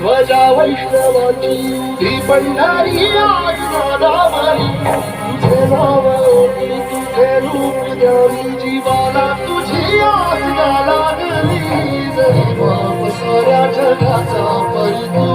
ध्वजा वैष्णवाची ही पंढरी आई तुझे नाव तुझे रूप द्यावी जीवाला तुझी नाला लागली. जरी बाप साऱ्या जगाचा परिणाम